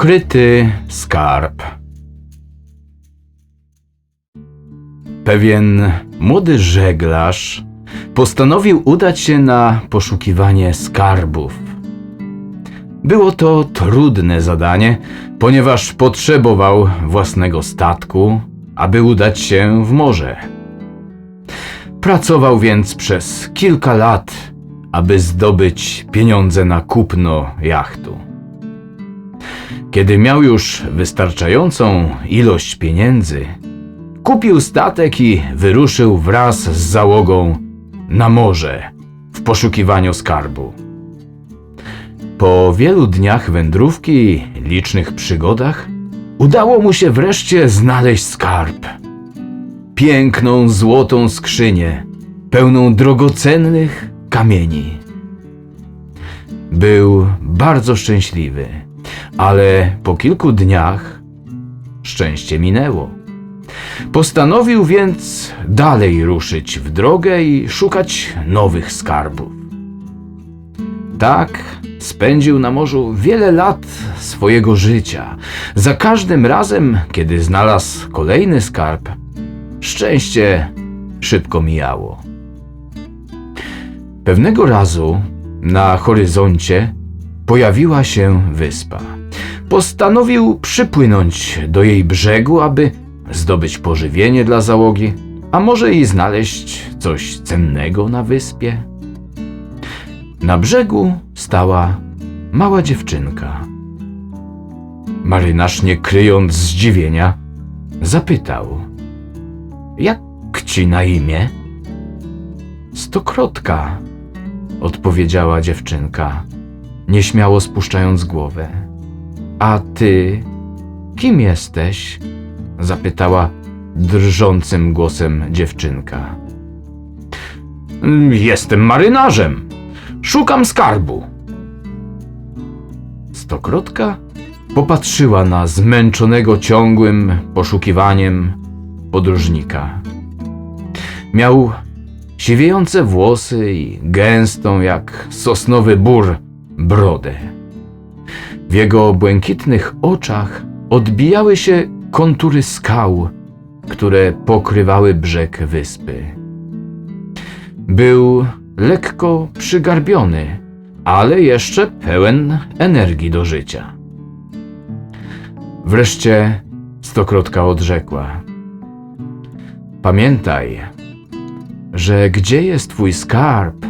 Ukryty skarb. Pewien młody żeglarz postanowił udać się na poszukiwanie skarbów. Było to trudne zadanie, ponieważ potrzebował własnego statku, aby udać się w morze. Pracował więc przez kilka lat, aby zdobyć pieniądze na kupno jachtu. Kiedy miał już wystarczającą ilość pieniędzy, kupił statek i wyruszył wraz z załogą na morze w poszukiwaniu skarbu. Po wielu dniach wędrówki i licznych przygodach udało mu się wreszcie znaleźć skarb. Piękną złotą skrzynię, pełną drogocennych kamieni. Był bardzo szczęśliwy, ale po kilku dniach szczęście minęło. Postanowił więc dalej ruszyć w drogę i szukać nowych skarbów. Tak spędził na morzu wiele lat swojego życia. Za każdym razem, kiedy znalazł kolejny skarb, szczęście szybko mijało. Pewnego razu na horyzoncie pojawiła się wyspa. Postanowił przypłynąć do jej brzegu, aby zdobyć pożywienie dla załogi, a może i znaleźć coś cennego na wyspie. Na brzegu stała mała dziewczynka. Marynarz, nie kryjąc zdziwienia, zapytał: Jak ci na imię? Stokrotka, odpowiedziała dziewczynka, nieśmiało spuszczając głowę. A ty kim jesteś? zapytała drżącym głosem dziewczynka. Jestem marynarzem. Szukam skarbu. Stokrotka popatrzyła na zmęczonego ciągłym poszukiwaniem podróżnika. Miał siwiejące włosy i gęstą jak sosnowy bór brodę. W jego błękitnych oczach odbijały się kontury skał, które pokrywały brzeg wyspy. Był lekko przygarbiony, ale jeszcze pełen energii do życia. Wreszcie stokrotka odrzekła: Pamiętaj, że gdzie jest twój skarb,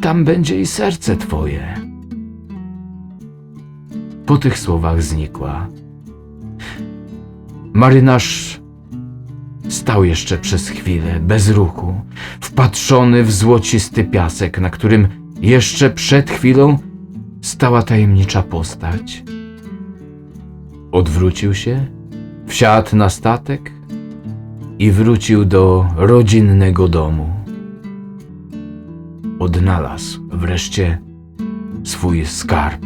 tam będzie i serce twoje. Po tych słowach znikła. Marynarz stał jeszcze przez chwilę bez ruchu, wpatrzony w złocisty piasek, na którym jeszcze przed chwilą stała tajemnicza postać. Odwrócił się, wsiadł na statek i wrócił do rodzinnego domu. Odnalazł wreszcie swój skarb.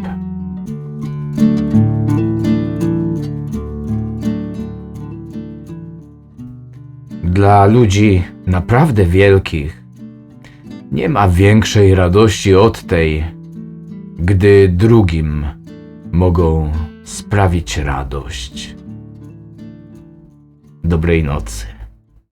Dla ludzi naprawdę wielkich nie ma większej radości od tej, gdy drugim mogą sprawić radość. Dobrej nocy.